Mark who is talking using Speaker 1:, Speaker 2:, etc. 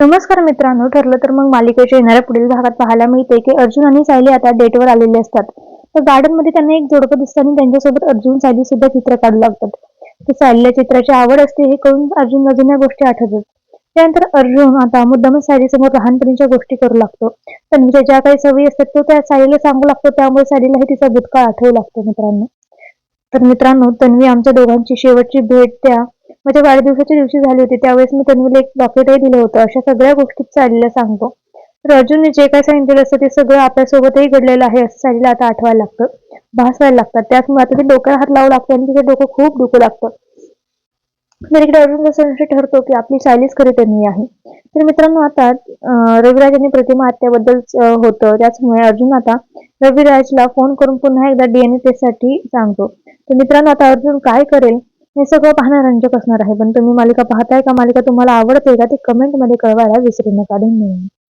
Speaker 1: नमस्कार मित्रांनो ठरलं तर मग मालिकेच्या येणाऱ्या पुढील भागात पाहायला मिळते की अर्जुन आणि सायली आता डेटवर आलेले असतात. तर गार्डनमध्ये त्यांना एक जोडपं दिसतं आणि त्यांच्यासोबत अर्जुन सायली सुद्धा चित्र काढू लागतात. तर सायलीला चित्राची आवड असते हे करून अर्जुनला जुन्या गोष्टी आठवतात त्यानंतर अर्जुन आता मुद्दामच सायली समोर लहानपणीच्या गोष्टी करू लागतो. तन्वीच्या ज्या काही सवयी असतात तो त्या सायलीला सांगू लागतो त्यामुळे सायलीलाही तिचा भूतकाळ आठवू लागतो मित्रांनो. तर मित्रांनो तन्वी आमच्या दोघांची शेवटची भेट त्या माझ्या वाढदिवसाच्या दिवशी झाली होती त्यावेळेस मी तन्वीला एक लॉकेटही दिलं होतं. अशा सगळ्या गोष्टी सालीला सांगतो. तर अर्जुनने जे काय सांगितलेलं असतं ते सगळं आपल्यासोबतही घडलेलं आहे असं सालीला आता आठवायला लागतं. भासवायला लागतात. त्याचमुळे आता ते डोक्याला हात लावू लागते आणि तिचं डोकं खूप दुखू लागतं. तर इकडे अर्जुनचा संशय ठरतो की आपली सायलीच खरी तन्वी आहे. तर मित्रांनो आता रविराज आणि प्रतिमा हत्याबद्दल होतं. त्याचमुळे अर्जुन आता रविराजला फोन करून पुन्हा एकदा डीएनए टेस्टसाठी सांगतो. तर मित्रांनो आता अर्जुन काय करेल? हे सगळं पाहणं रंजक असणार आहे. पण तुम्ही मालिका पाहताय का मालिका तुम्हाला आवडते का ते कमेंटमध्ये कळवायला विसरू नका. धन्यवाद.